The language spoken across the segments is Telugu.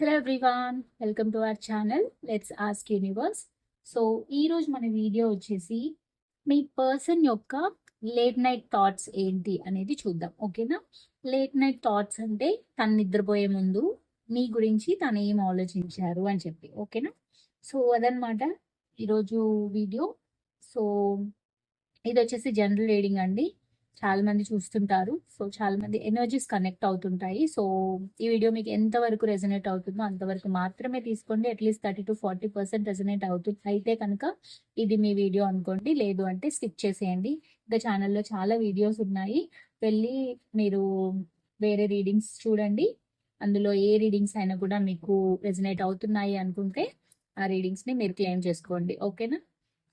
Hello everyone welcome to our channel let's ask universe so ఈరోజు మన వీడియో వచ్చేసి మీ పర్సన్ యొక్క లేట్ నైట్ థాట్స్ ఏంటి అనేది చూద్దాం ఓకేనా లేట్ నైట్ థాట్స్ అంటే తను నిద్రపోయే ముందు మీ గురించి తను ఏం ఆలోచించారు అని చెప్పి ఓకేనా సో అదనమాట ఈరోజు వీడియో సో ఇది వచ్చేసి జనరల్ రీడింగ్ అండి. చాలా మంది చూస్తుంటారు. సో చాలా మంది ఎనర్జీస్ కనెక్ట్ అవుతుంటాయి. సో ఈ వీడియో మీకు ఎంతవరకు రెజనేట్ అవుతుందో అంతవరకు మాత్రమే తీసుకోండి. At least thirty to forty percent resonate అవుతుంది అయితే కనుక ఇది మీ వీడియో అనుకోండి. లేదు అంటే స్కిప్ చేసేయండి. ఇంకా ఛానల్లో చాలా వీడియోస్ ఉన్నాయి. వెళ్ళి మీరు వేరే రీడింగ్స్ చూడండి. అందులో ఏ రీడింగ్స్ అయినా కూడా మీకు రెజనేట్ అవుతున్నాయి అనుకుంటే ఆ రీడింగ్స్ని మీరు క్లెయిమ్ చేసుకోండి. ఓకేనా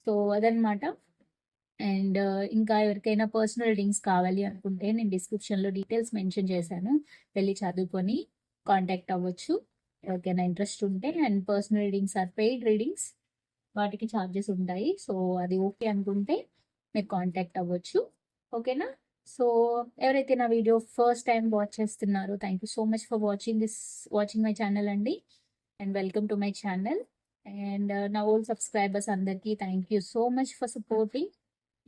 సో అదనమాట అండ్ ఇంకా ఎవరికైనా పర్సనల్ రీడింగ్స్ కావాలి అనుకుంటే నేను డిస్క్రిప్షన్లో డీటెయిల్స్ మెన్షన్ చేశాను. వెళ్ళి చదువుకొని కాంటాక్ట్ అవ్వచ్చు. ఎవరికైనా ఇంట్రెస్ట్ ఉంటే and personal readings or paid readings. వాటికి ఛార్జెస్ ఉంటాయి. సో అది ఓకే అనుకుంటే మీరు కాంటాక్ట్ అవ్వచ్చు. ఓకేనా? సో ఎవరైతే నా వీడియో ఫస్ట్ టైం వాచ్ చేస్తున్నారో thank you so much for watching this watching my channel అండి. And welcome to my channel. And నా ఓల్డ్ సబ్స్క్రైబర్స్ అందరికీ thank you so much for supporting.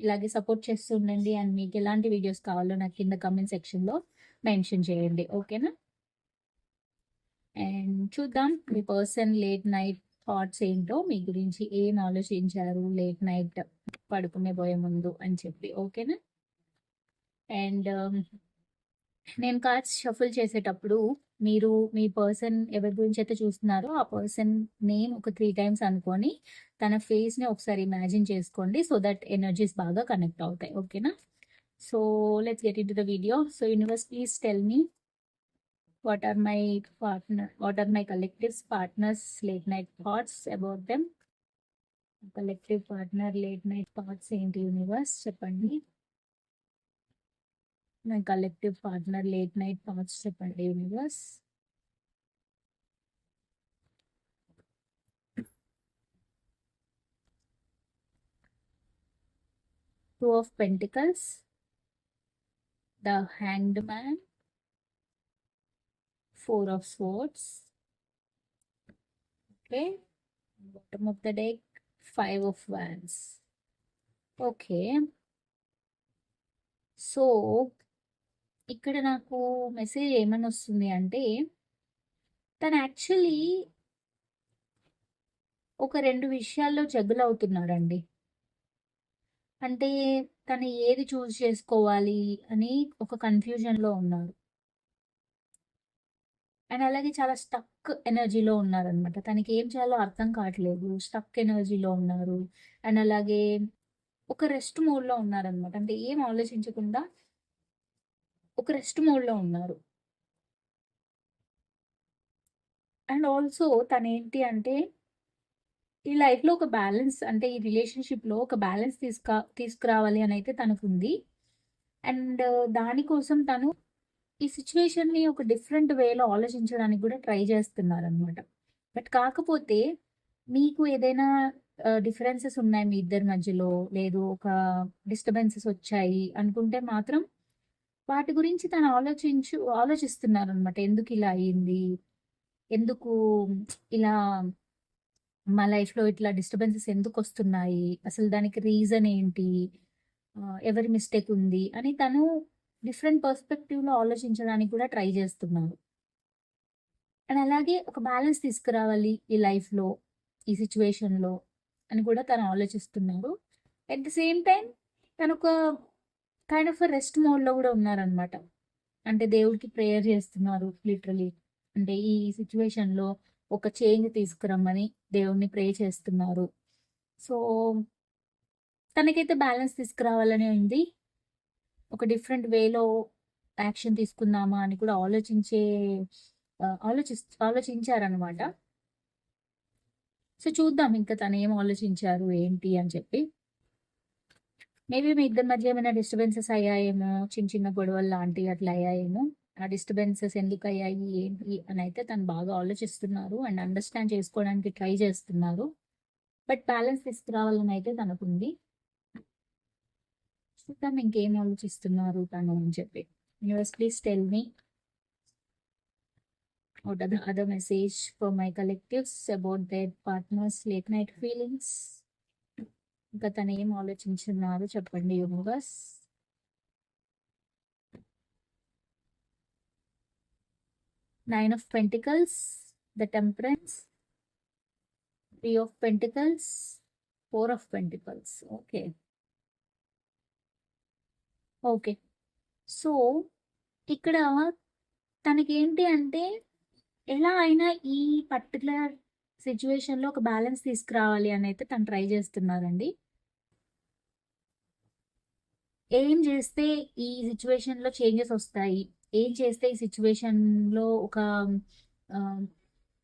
ఇలాగే సపోర్ట్ చేస్తూ ఉండండి. అండ్ మీకు ఎలాంటి వీడియోస్ కావాలో నాకు కింద కమెంట్ సెక్షన్లో మెన్షన్ చేయండి. ఓకేనా అండ్ చూద్దాం మీ పర్సన్ లేట్ నైట్ థాట్స్ ఏంటో మీ గురించి ఏం ఆలోచించారు లేట్ నైట్ పడుకునే పోయే ముందు అని చెప్పి. ఓకేనా అండ్ um, నేను కార్డ్స్ షఫుల్ చేసేటప్పుడు మీరు మీ పర్సన్ ఎవరి గురించి అయితే చూస్తున్నారో ఆ పర్సన్ నేమ్ ఒక త్రీ టైమ్స్ అనుకొని తన ఫేస్ని ఒకసారి ఇమాజిన్ చేసుకోండి సో దట్ ఎనర్జీస్ బాగా కనెక్ట్ అవుతాయి. ఓకేనా so let's get into the video so universe please tell me what are my partner what are my collectives partners late night thoughts about them collective partner late night thoughts ఏంటి యూనివర్స్ చెప్పండి. My collective partner late night thoughts చెప్పండి universe two of pentacles the hanged man four of swords okay bottom of the deck five of wands okay so ఇక్కడ నాకు మెసేజ్ ఏమని వస్తుంది అంటే తను యాక్చువల్లీ ఒక రెండు విషయాల్లో జగులు అవుతున్నాడండి. అంటే తను ఏది చూస్ చేసుకోవాలి అని ఒక కన్ఫ్యూజన్లో ఉన్నారు అండ్ అలాగే చాలా స్టక్ ఎనర్జీలో ఉన్నారనమాట తనకి ఏం చేయాలో అర్థం కావట్లేదు. స్టక్ ఎనర్జీలో ఉన్నారు. అండ్ అలాగే ఒక రెస్ట్ మోడ్లో ఉన్నారనమాట అంటే ఏం ఆలోచించకుండా ఒక రెస్ట్ మోడ్లో ఉన్నారు. అండ్ ఆల్సో తను ఏంటి అంటే ఈ లైఫ్లో ఒక బ్యాలెన్స్ అంటే ఈ రిలేషన్షిప్లో ఒక బ్యాలెన్స్ తీసుకా తీసుకురావాలి అని అయితే తనకు ఉంది అండ్ దానికోసం తను ఈ సిచ్యువేషన్ని ఒక డిఫరెంట్ వేలో ఆలోచించడానికి కూడా ట్రై చేస్తున్నారనమాట బట్ కాకపోతే మీకు ఏదైనా డిఫరెన్సెస్ ఉన్నాయి మీ ఇద్దరి మధ్యలో? లేదు ఒక డిస్టర్బెన్సెస్ వచ్చాయి అనుకుంటే మాత్రం వాటి గురించి తను ఆలోచించు ఆలోచిస్తున్నారు అనమాట ఎందుకు ఇలా అయ్యింది ఎందుకు ఇలా మా లైఫ్లో ఇట్లా డిస్టర్బెన్సెస్ ఎందుకు వస్తున్నాయి? అసలు దానికి రీజన్ ఏంటి? ఎవరి మిస్టేక్ ఉంది? అని తను డిఫరెంట్ పర్స్పెక్టివ్లో ఆలోచించడానికి కూడా ట్రై చేస్తున్నారు. అండ్ అలాగే ఒక బ్యాలెన్స్ తీసుకురావాలి ఈ లైఫ్లో ఈ సిచ్యువేషన్లో అని కూడా తను ఆలోచిస్తున్నారు. అట్ ద సేమ్ టైం తను ఒక కైండ్ ఆఫ్ రెస్ట్ మోడ్లో కూడా ఉన్నారనమాట అంటే దేవుడికి ప్రేయర్ చేస్తున్నారు లిటరలీ అంటే ఈ సిచ్యువేషన్లో ఒక చేంజ్ తీసుకురమ్మని దేవుడిని ప్రే చేస్తున్నారు. సో తనకైతే బ్యాలెన్స్ తీసుకురావాలని ఉంది. ఒక డిఫరెంట్ వేలో యాక్షన్ తీసుకుందామా అని కూడా ఆలోచించే ఆలోచి ఆలోచించారనమాట సో చూద్దాం ఇంకా తను ఏం ఆలోచించారు ఏంటి అని చెప్పి. మేబీ మీ ఇద్దరి మధ్య ఏమైనా డిస్టర్బెన్సెస్ అయ్యాయేమో? చిన్న చిన్న గొడవలు లాంటివి అట్లా అయ్యాయేమో? ఆ డిస్టర్బెన్సెస్ ఎందుకు అయ్యాయి? ఏంటి? అని అయితే తను బాగా ఆలోచిస్తున్నారు అండ్ అండర్స్టాండ్ చేసుకోవడానికి ట్రై చేస్తున్నారు. బట్ బ్యాలెన్స్ తీసుకురావాలని అయితే తనకుంది. చూద్దాం ఇంకేం ఆలోచిస్తున్నారు తను అని చెప్పి. US please tell me what are the other message for my collectives about their partners late night feelings? ఇంకా తను ఏం ఆలోచించున్నారో చెప్పండి universe nine of pentacles the temperance three of pentacles four of pentacles okay okay so ఇక్కడ తనకేంటి అంటే ఎలా అయినా ఈ పర్టికులర్ సిచ్యువేషన్లో ఒక బ్యాలెన్స్ తీసుకురావాలి అని అయితే తను ట్రై చేస్తున్నారండి. ఏం చేస్తే ఈ సిచ్యువేషన్లో చేంజెస్ వస్తాయి? ఏం చేస్తే ఈ సిచ్యువేషన్లో ఒక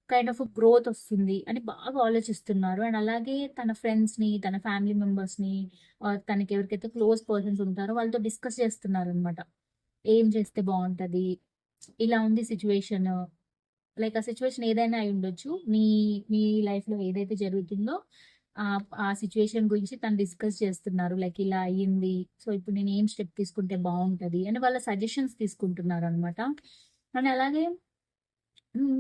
కైండ్ ఆఫ్ గ్రోత్ వస్తుంది? అని బాగా ఆలోచిస్తున్నారు. అండ్ అలాగే తన ఫ్రెండ్స్ని తన ఫ్యామిలీ మెంబర్స్ని తనకి ఎవరికైతే క్లోజ్ పర్సన్స్ ఉంటారో వాళ్ళతో డిస్కస్ చేస్తున్నారు అనమాట ఏం చేస్తే బాగుంటుంది? ఇలా ఉంది సిచ్యువేషన్ లైక్ ఆ సిచ్యువేషన్ ఏదైనా అయి ఉండొచ్చు. మీ మీ లైఫ్లో ఏదైతే జరుగుతుందో ఆ సిచ్యువేషన్ గురించి తను డిస్కస్ చేస్తున్నారు. లైక్ ఇలా అయ్యింది. సో ఇప్పుడు నేను ఏం స్టెప్ తీసుకుంటే బాగుంటుంది అని వాళ్ళ సజెషన్స్ తీసుకుంటున్నారు అనమాట అండ్ అలాగే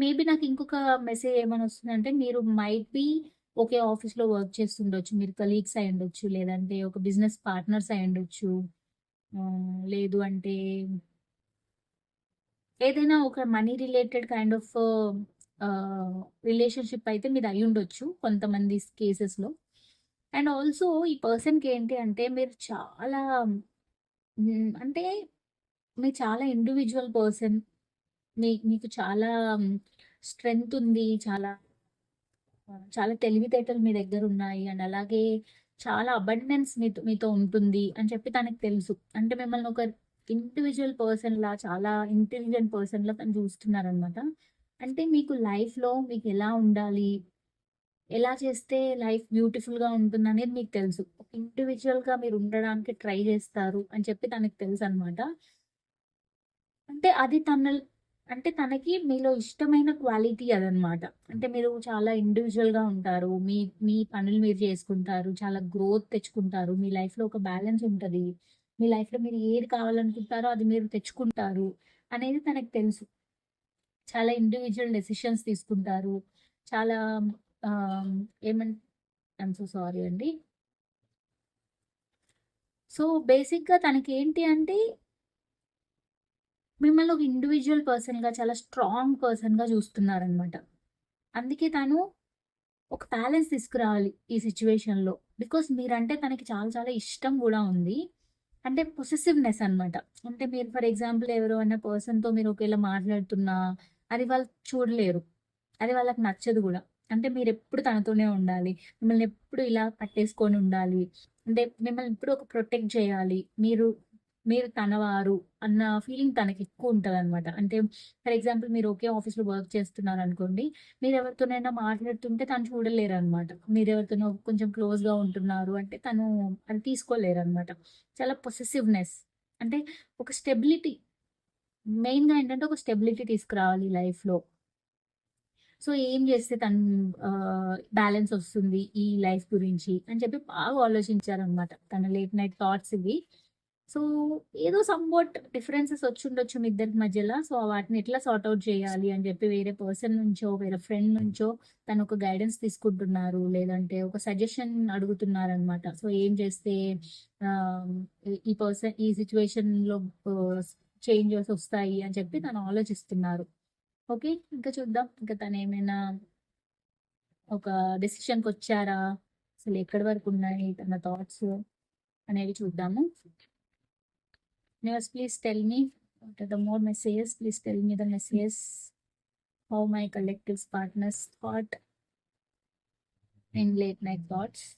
మేబీ నాకు ఇంకొక మెసేజ్ ఏమైనా వస్తుందంటే మీరు మైట్ బి ఒకే ఆఫీస్లో వర్క్ చేస్తుండొచ్చు. మీరు కలీగ్స్ అయి ఉండొచ్చు. లేదంటే ఒక బిజినెస్ పార్ట్నర్స్ అయి ఉండొచ్చు. లేదు అంటే ఏదైనా ఒక money related kind of relationship అయితే మీరు అయి ఉండొచ్చు కొంతమంది కేసెస్లో. అండ్ ఆల్సో ఈ పర్సన్కి ఏంటి అంటే మీరు చాలా అంటే మీరు చాలా ఇండివిజువల్ పర్సన్. మీ మీకు చాలా స్ట్రెంగ్త్ ఉంది చాలా చాలా తెలివితేటలు మీ దగ్గర ఉన్నాయి అండ్ అలాగే చాలా అబండెన్స్ మీతో మీతో ఉంటుంది అని చెప్పి తనకు తెలుసు. అంటే మిమ్మల్ని ఒక ఇండివిజువల్ పర్సన్‌లా చాలా ఇంటెలిజెంట్ పర్సన్‌లా తను చూస్తున్నారనమాట. అంటే మీకు లైఫ్‌లో మీకు ఎలా ఉండాలి? ఎలా చేస్తే లైఫ్ బ్యూటిఫుల్‌గా ఉంటుందనేది మీకు తెలుసు. ఒక ఇండివిజువల్‌గా మీరు ఉండడానికి ట్రై చేస్తారు అని చెప్పి తనకి తెలుసనమాట. అంటే అది తన అంటే తనకి మీలో ఇష్టమైన క్వాలిటీ అదనమాట. అంటే మీరు చాలా ఇండివిజువల్‌గా ఉంటారు. మీ మీ పనులు మీరు చేసుకుంటారు. చాలా గ్రోత్ తెచ్చుకుంటారు. మీ లైఫ్‌లో ఒక బ్యాలెన్స్ ఉంటుంది మీ లైఫ్‌లో మీరు ఏది కావాలనుకుంటారో అది మీరు తెచ్చుకుంటారు అనేది తనకు తెలుసు. చాలా ఇండివిజువల్ డెసిషన్స్ తీసుకుంటారు. చాలా ఆహ్, ఏమన్ సో సారీ అండి. సో, బేసిక్‌గా తనకి ఏంటి అంటే మిమ్మల్ని ఒక ఇండివిజువల్ పర్సన్‌గా చాలా స్ట్రాంగ్ పర్సన్‌గా చూస్తున్నారనమాట. అందుకే తను ఒక బ్యాలెన్స్ తీసుకురావాలి ఈ సిచ్యువేషన్‌లో. బికాస్ మీరంటే తనకి చాలా చాలా ఇష్టం కూడా ఉంది. అంటే పొసెసివ్‌నెస్ అనమాట. అంటే మీరు ఫర్ ఎగ్జాంపుల్ ఎవరు అన్న పర్సన్‌తో మీరు ఒకవేళ మాట్లాడుతున్నా, అది వాళ్ళు చూడలేరు. అది వాళ్ళకి నచ్చదు కూడా అంటే మీరు ఎప్పుడు తనతోనే ఉండాలి. మిమ్మల్ని ఎప్పుడు ఇలా పట్టేసుకొని ఉండాలి. అంటే మిమ్మల్ని ఎప్పుడు ఒక ప్రొటెక్ట్ చేయాలి. మీరు మీరు తనవారు అన్న ఫీలింగ్ తనకి ఎక్కువ ఉంటదనమాట. అంటే ఫర్ ఎగ్జాంపుల్ మీరు ఒకే ఆఫీస్‌లో వర్క్ చేస్తున్నారు అనుకోండి మీరు ఎవరితోనైనా మాట్లాడుతుంటే తను చూడలేరు అనమాట మీరు ఎవరితోనో కొంచెం క్లోజ్‌గా ఉంటున్నారు అంటే తను అది తీసుకోలేరు అనమాట చాలా పొసెసివ్‌నెస్ అంటే ఒక స్టెబిలిటీ మెయిన్‌గా ఏంటంటే ఒక స్టెబిలిటీ తీసుకురావాలి లైఫ్‌లో. సో, ఏం చేస్తే తను బ్యాలెన్స్ వస్తుంది ఈ లైఫ్ గురించి అని చెప్పి బాగా ఆలోచించారనమాట. తన లేట్ నైట్ థాట్స్ ఇవి. సో, ఏదో సమ్‌వాట్ డిఫరెన్సెస్ వచ్చుండొచ్చు మీ ఇద్దరి మధ్యలో సో, వాటిని ఎట్లా సార్ట్ అవుట్ చేయాలి అని చెప్పి వేరే పర్సన్ నుంచో, వేరే ఫ్రెండ్ నుంచో తను ఒక గైడెన్స్ తీసుకుంటున్నారు. లేదంటే ఒక సజెషన్ అడుగుతున్నారు అనమాట సో, ఏం చేస్తే ఈ పర్సన్ ఈ సిచ్యువేషన్‌లో చేంజెస్ వస్తాయి అని చెప్పి తను ఆలోచిస్తున్నారు. ఓకే. ఇంకా చూద్దాం. ఇంకా తను ఏమైనా ఒక వచ్చారా అసలు ఎక్కడి వరకు ఉన్నాయి తన థాట్స్ అనేవి చూద్దాము. Universe, please tell me what are the more messages. Please tell me the messages. How my collectives partners thought in late night thoughts.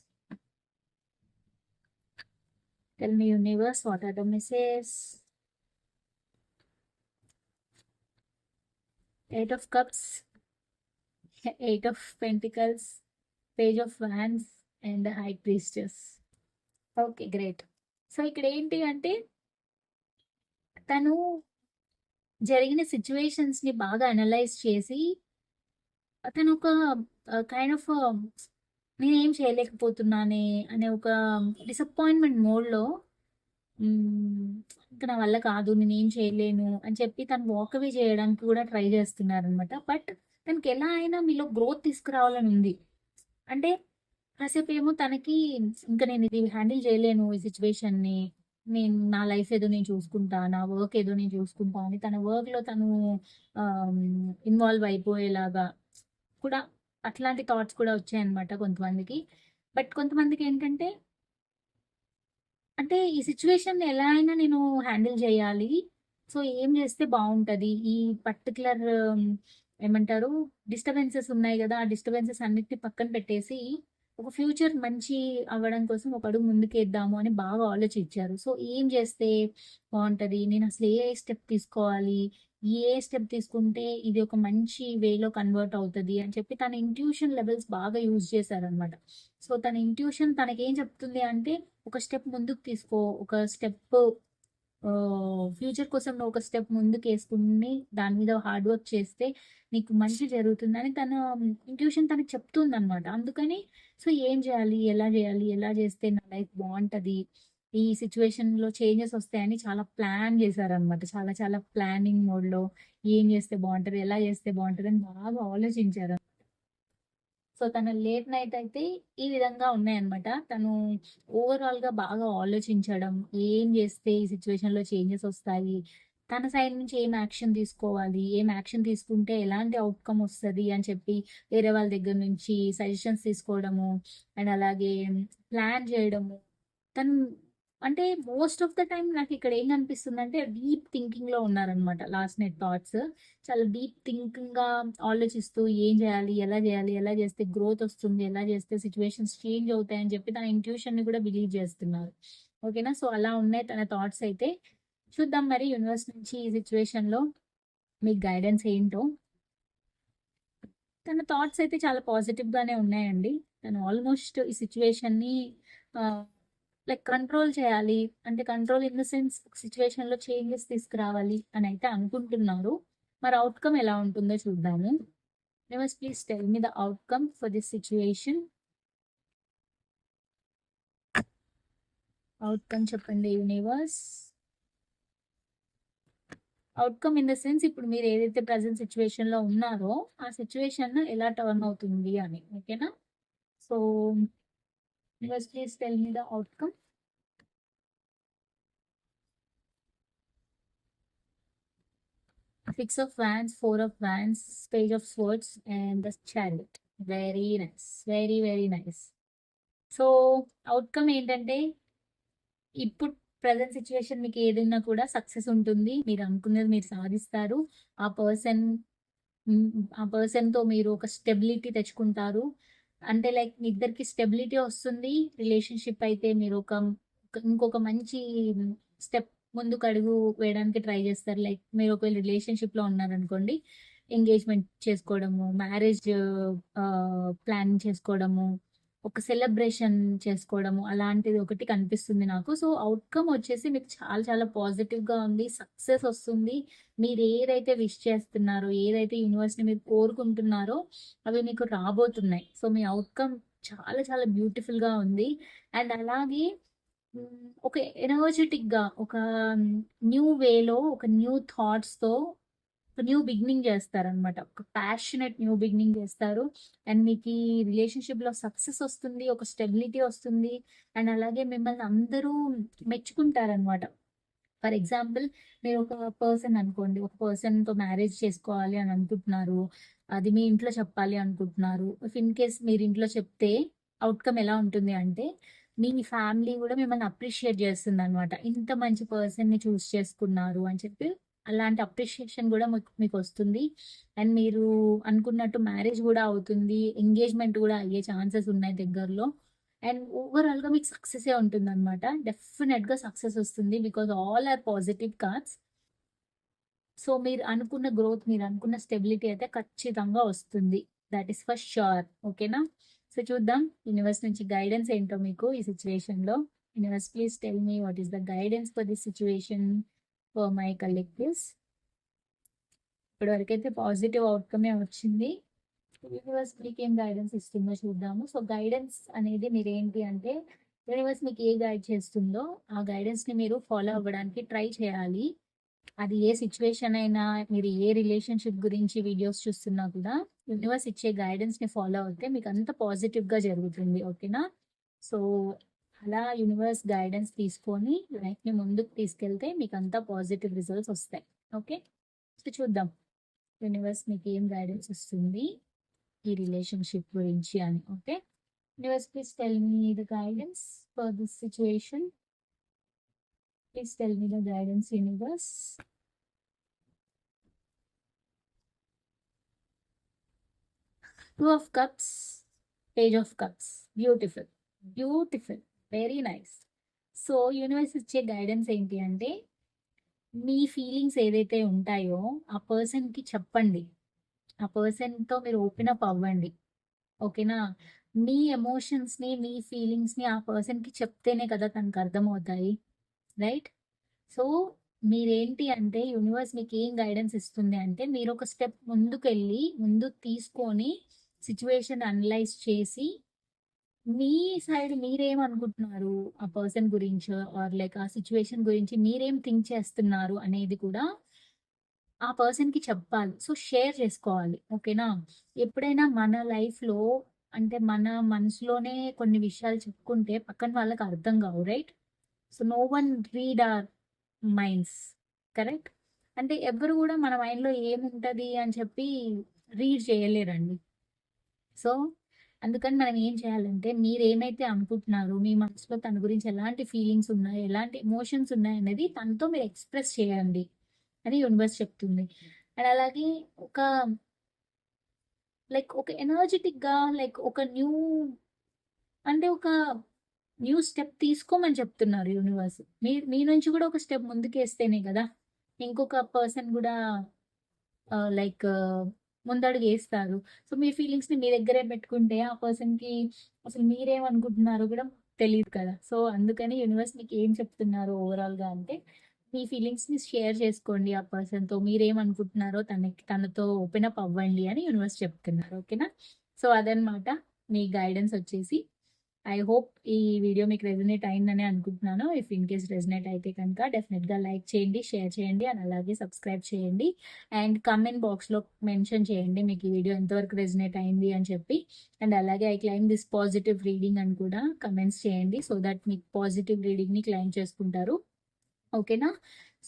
Tell me, universe, what are the messages? Eight of Cups, Eight of Pentacles, Page of Wands, and the High Priestess. Okay great so ఇక్కడ ఏంటి అంటే తను జరిగిన సిచ్యువేషన్స్‌ని బాగా అనలైజ్ చేసి తను ఒక కైండ్ ఆఫ్ నేనేం చేయలేకపోతున్నానే అనే ఒక డిసప్పాయింట్‌మెంట్ మోడ్‌లో ఇంకా నా వల్ల కాదు. నేనేం చేయలేను అని చెప్పి తను వాక్ అవే చేయడానికి కూడా ట్రై చేస్తున్నారనమాట. బట్ తనకి ఎలా అయినా మీలో గ్రోత్ తీసుకురావాలని ఉంది. అంటే కాసేపేమో తనకి ఇంకా నేను ఇది హ్యాండిల్ చేయలేను ఈ సిచ్యువేషన్ని నేను నా లైఫ్ ఏదో నేను చూసుకుంటా. నా వర్క్ ఏదో నేను చూసుకుంటా అని తన వర్క్‌లో తను ఇన్వాల్వ్ అయిపోయేలాగా కూడా అట్లాంటి థాట్స్ కూడా వచ్చాయన్నమాట కొంతమందికి. బట్ కొంతమందికి ఏంటంటే అంటే ఈ సిచ్యువేషన్ ఎలా అయినా నేను హ్యాండిల్ చేయాలి. సో, ఏం చేస్తే బాగుంటుంది ఈ పర్టికులర్ ఏమంటారు డిస్టర్బెన్సెస్ ఉన్నాయి కదా ఆ డిస్టర్బెన్సెస్ అన్నిటిని పక్కన పెట్టేసి ఒక ఫ్యూచర్ మంచి అవ్వడం కోసం ఒక అడుగు ముందుకేద్దాము అని బాగా ఆలోచించారు. సో, ఏం చేస్తే బాగుంటుంది నేను అసలు ఏ స్టెప్ తీసుకోవాలి? ఏ స్టెప్ తీసుకుంటే ఇది ఒక మంచి వేలో కన్వర్ట్ అవుతుంది అని చెప్పి తన ఇంట్యూషన్ లెవెల్స్ బాగా యూజ్ చేశారనమాట. సో, తన ఇంట్యూషన్ తనకేం చెప్తుంది అంటే ఒక స్టెప్ ముందుకు తీసుకో. ఒక స్టెప్ ఫ్యూచర్ కోసం నువ్వు ఒక స్టెప్ ముందుకు వేసుకుని దాని మీద హార్డ్ వర్క్ చేస్తే నీకు మంచి జరుగుతుందని తన ఇంట్యూషన్ తనకి చెప్తుందనమాట. అందుకని సో, ఏం చేయాలి? ఎలా చేయాలి? ఎలా చేస్తే నా లైఫ్ బాగుంటుంది ఈ సిచ్యువేషన్లో చేంజెస్ వస్తాయని చాలా ప్లాన్ చేశారనమాట. చాలా చాలా ప్లానింగ్ మోడ్‌లో ఏం చేస్తే బాగుంటుంది ఎలా చేస్తే బావుంటదని బాగా ఆలోచించారు. సో, తను లేట్ నైట్ అయితే ఈ విధంగా ఉన్నాయన్నమాట. తను ఓవరాల్‌గా బాగా ఆలోచించడం, ఏం చేస్తే ఈ సిట్యుయేషన్‌లో చేంజెస్ వస్తాయి? తన సైడ్ నుంచి ఏం యాక్షన్ తీసుకోవాలి? ఏం యాక్షన్ తీసుకుంటే ఎలాంటి ఔట్‌కమ్ వస్తుంది అని చెప్పి వేరే వాళ్ళ దగ్గర నుంచి సజెషన్స్ తీసుకోవడము అండ్ అలాగే ప్లాన్ చేయడము. తను అంటే మోస్ట్ ఆఫ్ ద టైం నాకు ఇక్కడ ఏం అనిపిస్తుంది అంటే డీప్ థింకింగ్‌లో ఉన్నారనమాట. Last night thoughts. చాలా డీప్ థింకింగ్‌గా ఆలోచిస్తూ ఏం చేయాలి? ఎలా చేయాలి? ఎలా చేస్తే గ్రోత్ వస్తుంది? ఎలా చేస్తే సిచ్యువేషన్స్ చేంజ్ అవుతాయని చెప్పి తన ఇంట్యూషన్‌ని కూడా బిలీవ్ చేస్తున్నారు. ఓకేనా? సో, అలా ఉన్నాయి తన థాట్స్ అయితే. చూద్దాం మరి యూనివర్స్ నుంచి ఈ సిట్యుయేషన్‌లో మీకు గైడెన్స్ ఏంటో? తన థాట్స్ అయితే చాలా పాజిటివ్‌గానే ఉన్నాయండి. తను ఆల్మోస్ట్ ఈ సిట్యుయేషన్‌ని లైక్ కంట్రోల్ చేయాలి. అంటే కంట్రోల్ ఇన్ ద సెన్స్ సిట్యుయేషన్‌లో చేంజెస్ తీసుకురావాలి అని అయితే అనుకుంటున్నారు. మరి అవుట్కమ్ ఎలా ఉంటుందో చూద్దాము. Universe please tell me the outcome for this situation outcome చెప్పండి universe. Outcome in the sense ఇప్పుడు మీరు ఏదైతే ప్రెజెంట్ సిట్యుయేషన్‌లో ఉన్నారో ఆ సిచ్యువేషన్ ఎలా టర్న్ అవుతుంది అని. ఓకేనా? So, Hmm. First, please tell me the outcome. Six of Wands, four of Wands, Page of Swords, and the Chariot. Very nice. Very very nice. So, outcome ఏంటంటే ఇప్పుడు ప్రజెంట్ సిచ్యువేషన్ మీకు ఏదైనా కూడా సక్సెస్ ఉంటుంది. మీరు అనుకున్నది మీరు సాధిస్తారు. ఆ పర్సన్ ఆ పర్సన్‌తో మీరు ఒక స్టెబిలిటీ తెచ్చుకుంటారు. అంటే లైక్ మీ ఇద్దరికి స్టెబిలిటీ వస్తుంది. రిలేషన్‌షిప్ అయితే మీరు ఒక ఇంకొక మంచి స్టెప్ ముందుకు అడుగు వేయడానికి ట్రై చేస్తారు. లైక్ మీరు ఒకవేళ రిలేషన్‌షిప్‌లో ఉన్నారనుకోండి. ఎంగేజ్‌మెంట్ చేసుకోవడము, మ్యారేజ్ ప్లాన్ చేసుకోవడము, ఒక సెలబ్రేషన్ చేసుకోవడము అలాంటిది ఒకటి కనిపిస్తుంది నాకు. సో, అవుట్కమ్ వచ్చేసి మీకు చాలా చాలా పాజిటివ్‌గా ఉంది. సక్సెస్ వస్తుంది. మీరు ఏదైతే విష్ చేస్తున్నారో, ఏదైతే యూనివర్స్‌ని మీరు కోరుకుంటున్నారో అవి మీకు రాబోతున్నాయి. సో, మీ ఔట్‌కమ్ చాలా చాలా బ్యూటిఫుల్‌గా ఉంది. అండ్ అలాగే ఒక ఎనర్జెటిక్గా ఒక న్యూ వేలో ఒక న్యూ థాట్స్‌తో ఒక న్యూ బిగినింగ్ చేస్తారనమాట. ఒక ప్యాషనేట్ న్యూ బిగినింగ్ చేస్తారు. అండ్ మీకీ రిలేషన్‌షిప్‌లో సక్సెస్ వస్తుంది. ఒక స్టెబిలిటీ వస్తుంది. అండ్ అలాగే మిమ్మల్ని అందరూ మెచ్చుకుంటారనమాట. ఫర్ ఎగ్జాంపుల్ మీరు ఒక పర్సన్ అనుకోండి. ఒక పర్సన్‌తో మ్యారేజ్ చేసుకోవాలి అని అనుకుంటున్నారు. అది మీ ఇంట్లో చెప్పాలి అనుకుంటున్నారు. ఇఫ్ ఇన్ కేస్ మీరు ఇంట్లో చెప్తే అవుట్కమ్ ఎలా ఉంటుంది అంటే మీ ఫ్యామిలీ కూడా మిమ్మల్ని అప్రిషియేట్ చేస్తుంది అనమాట ఇంత మంచి పర్సన్‌ని చూస్ చేసుకున్నారు అని చెప్పి అలాంటి అప్రిషియేషన్ కూడా మీకు వస్తుంది అండ్ మీరు అనుకున్నట్టు మ్యారేజ్ కూడా అవుతుంది. ఎంగేజ్‌మెంట్ కూడా అయ్యే ఛాన్సెస్ ఉన్నాయి దగ్గరలో. అండ్ ఓవరాల్‌గా మీకు సక్సెసే ఉంటుందనమాట. డెఫినెట్గా సక్సెస్ వస్తుంది. Because all are positive cards. So, మీరు అనుకున్న గ్రోత్, మీరు అనుకున్న స్టెబిలిటీ అయితే ఖచ్చితంగా వస్తుంది. దట్ ఈస్ ఫర్ షూర్ ఓకేనా? సో, చూద్దాం యూనివర్స్ నుంచి గైడెన్స్ ఏంటో మీకు ఈ సిట్యుయేషన్‌లో. Universe please tell me what is the guidance for this situation for my collectives. ఇప్పటివరకైతే positive అవుట్కమే వచ్చింది. యూనివర్స్ మీకేం గైడెన్స్ ఇస్తుందో చూద్దాము. సో, గైడెన్స్ అనేది మీరేంటి అంటే యూనివర్స్ మీకు ఏ గైడ్ చేస్తుందో ఆ గైడెన్స్ని మీరు ఫాలో అవ్వడానికి ట్రై చేయాలి అది ఏ సిచ్యువేషన్ అయినా మీరు ఏ రిలేషన్షిప్ గురించి వీడియోస్ చూస్తున్నా కూడా యూనివర్స్ ఇచ్చే గైడెన్స్ని ఫాలో అవుతే మీకు అంత పాజిటివ్గా జరుగుతుంది ఓకేనా సో అలా యూనివర్స్ గైడెన్స్ తీసుకొని లైఫ్ని ముందుకు తీసుకెళ్తే మీకు అంతా పాజిటివ్ రిజల్ట్స్ వస్తాయి. ఓకే సో చూద్దాం. యూనివర్స్ మీకు ఏం గైడెన్స్ ఇస్తుంది ఈ రిలేషన్షిప్ గురించి అని. Okay universe please tell me the guidance for this situation please tell me the guidance universe two of cups page of cups beautiful beautiful very nice so universe ఇచ్చే గైడెన్స్ ఏంటి అంటే మీ ఫీలింగ్స్ ఏదైతే ఉంటాయో ఆ పర్సన్కి చెప్పండి. ఆ పర్సన్తో మీరు ఓపెన్ అప్ అవ్వండి. ఓకేనా మీ ఎమోషన్స్ని మీ ఫీలింగ్స్ని ఆ పర్సన్కి చెప్తేనే కదా తనకు అర్థమవుతాయి. రైట్ సో మీరేంటి అంటే యూనివర్స్ మీకు ఏం గైడెన్స్ ఇస్తుంది అంటే మీరు ఒక స్టెప్ ముందుకెళ్ళి ముందు ముందుకు తీసుకొని సిచ్యువేషన్ అనలైజ్ చేసి మీ సైడ్ మీరేమనుకుంటున్నారు? ఆ పర్సన్ గురించి ఆర్ లైక్ ఆ సిచ్యువేషన్ గురించి మీరేం థింక్ చేస్తున్నారు అనేది కూడా ఆ పర్సన్కి చెప్పాలి. సో షేర్ చేసుకోవాలి. ఓకేనా? ఎప్పుడైనా మన లైఫ్లో అంటే మన మనసులోనే కొన్ని విషయాలు చెప్పుకుంటే పక్కన వాళ్ళకి అర్థం కావు right? So no one read our minds. Correct? అంటే ఎవరు కూడా మన మైండ్లో ఏముంటుంది అని చెప్పి రీడ్ చేయలేరండి. సో అందుకని మనం ఏం చేయాలంటే మీరు ఏమైతే అనుకుంటున్నారో మీ మనసులో తన గురించి ఎలాంటి ఫీలింగ్స్ ఉన్నాయి ఎలాంటి ఎమోషన్స్ ఉన్నాయి అనేది తనతో మీరు ఎక్స్ప్రెస్ చేయండి. అని యూనివర్స్ చెప్తుంది. అండ్ అలాగే ఒక లైక్ ఒక ఎనర్జెటిక్గా లైక్ ఒక న్యూ అంటే ఒక న్యూ స్టెప్ తీసుకోమని చెప్తున్నారు యూనివర్స్ మీ మీ నుంచి కూడా ఒక స్టెప్ ముందుకేస్తేనే కదా ఇంకొక పర్సన్ కూడా uh, లైక్ uh, ముందడుగు వేస్తారు సో మీ ఫీలింగ్స్ని మీ దగ్గరే పెట్టుకుంటే ఆ పర్సన్కి అసలు మీరేమనుకుంటున్నారో కూడా తెలియదు కదా. సో అందుకని యూనివర్స్ మీకు ఏం చెప్తున్నారు ఓవరాల్గా అంటే మీ ఫీలింగ్స్ని షేర్ చేసుకోండి ఆ పర్సన్తో. మీరేమనుకుంటున్నారో తనకి తనతో ఓపెన్ అప్ అవ్వండి అని యూనివర్స్ చెప్తున్నారు. ఓకేనా? సో అదనమాట మీ గైడెన్స్ వచ్చేసి. ఐ హోప్ ఈ వీడియో మీకు రెజనేట్ అయిందని అనుకుంటున్నాను. ఇఫ్ ఇన్ కేస్ రెజనేట్ అయితే కనుక డెఫినెట్గా లైక్ చేయండి షేర్ చేయండి అండ్ అలాగే సబ్స్క్రైబ్ చేయండి. అండ్ కమెంట్ బాక్స్లో మెన్షన్ చేయండి మీకు ఈ వీడియో ఎంతవరకు రెజనేట్ అయింది అని చెప్పి. అండ్ అలాగే I claim this positive reading అని కూడా కమెంట్స్ చేయండి సో దట్ మీకు పాజిటివ్ రీడింగ్ని క్లైమ్ చేసుకుంటారు. ఓకేనా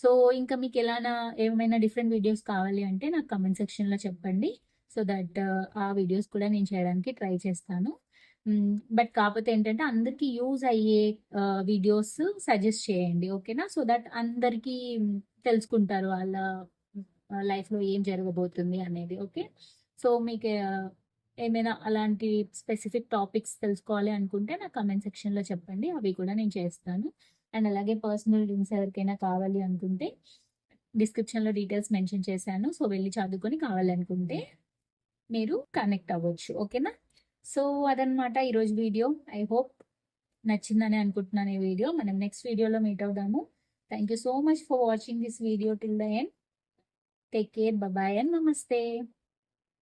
సో ఇంకా మీకు ఎలానా ఏమైనా డిఫరెంట్ వీడియోస్ కావాలి అంటే నాకు కమెంట్ సెక్షన్లో చెప్పండి. సో దట్ uh, ఆ వీడియోస్ కూడా నేను చేయడానికి ట్రై చేస్తాను. బట్ కాకపోతే ఏంటంటే అందరికీ యూజ్ అయ్యే వీడియోస్ సజెస్ట్ చేయండి ఓకేనా? సో దట్ అందరికీ తెలుసుకుంటారు వాళ్ళ లైఫ్లో ఏం జరగబోతుంది అనేది ఓకే? సో మీకు ఏమైనా అలాంటి స్పెసిఫిక్ టాపిక్స్ తెలుసుకోవాలి అనుకుంటే నా కమెంట్ సెక్షన్లో చెప్పండి అవి కూడా నేను చేస్తాను. అండ్ అలాగే పర్సనల్ లింక్స్ ఎవరికైనా కావాలి అనుకుంటే డిస్క్రిప్షన్లో డీటెయిల్స్ మెన్షన్ చేశాను సో వెళ్ళి చదువుకొని కావాలనుకుంటే మీరు కనెక్ట్ అవ్వచ్చు ఓకేనా? సో అదనమాట ఈరోజు వీడియో. ఐ హోప్ నచ్చిందని అనుకుంటున్నాను ఈ వీడియో. మనం నెక్స్ట్ వీడియోలో మీట్ అవుదాము. Thank you so much for watching this video till the end take care bye and namaste